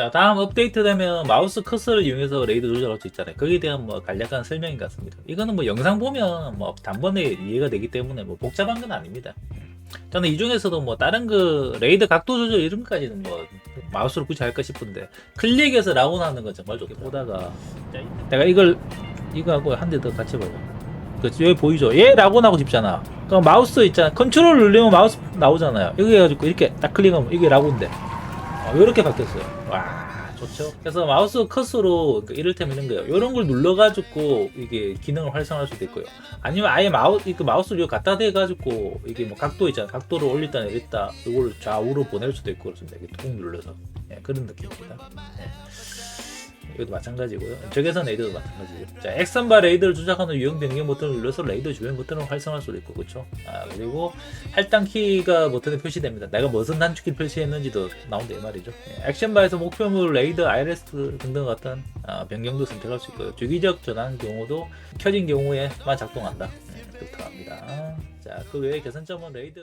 자 다음 업데이트 되면 마우스 커서를 이용해서 레이드 조절할 수 있잖아요. 거기에 대한 뭐 간략한 설명인 것 같습니다. 이거는 뭐 영상 보면 뭐 단번에 이해가 되기 때문에 뭐 복잡한 건 아닙니다. 저는 이 중에서도 뭐 다른 그 레이드 각도 조절 이런 것까지는 뭐 마우스로 굳이 할까 싶은데 클릭해서 라운하는 건 정말 좋게 보다가 내가 이걸 이거하고 한 대 더 같이 봐봐. 그 여기 보이죠? 얘 라곤하고 싶잖아. 그럼 마우스 있잖아. 컨트롤 누르면 마우스 나오잖아요. 여기 해가지고 이렇게 딱 클릭하면 이게 라곤데. 어, 이렇게 바뀌었어요. 와 좋죠. 그래서 마우스 컷으로 그 이를테면 이런 거예요. 이런 걸 눌러가지고 이게 기능을 활성화할 수도 있고요. 아니면 아예 마우 그 마우스를 갖다 대가지고 이게 뭐 각도 있잖아. 각도를 올렸다 내렸다 이걸 좌우로 보낼 수도 있고 그렇습니다. 이렇게 툭 눌러서 예, 그런 느낌입니다. 예. 이것도 마찬가지고요. 적외선 레이더도 마찬가지죠. 자, 액선바 레이더를 조작하는 유형 변경 버튼을 눌러서 레이더 주변 버튼을 활성화할 수도 있고, 그렇죠? 아, 그리고 할당 키가 버튼에 표시됩니다. 내가 무슨 단축키 표시했는지도 나온다 이 말이죠. 예, 액션바에서 목표물, 레이더, IRS 등등 같은 아, 변경도 선택할 수 있고요. 주기적 전환 경우도 켜진 경우에만 작동한다. 예, 그렇다고 합니다. 자, 그 외에 개선점은 레이더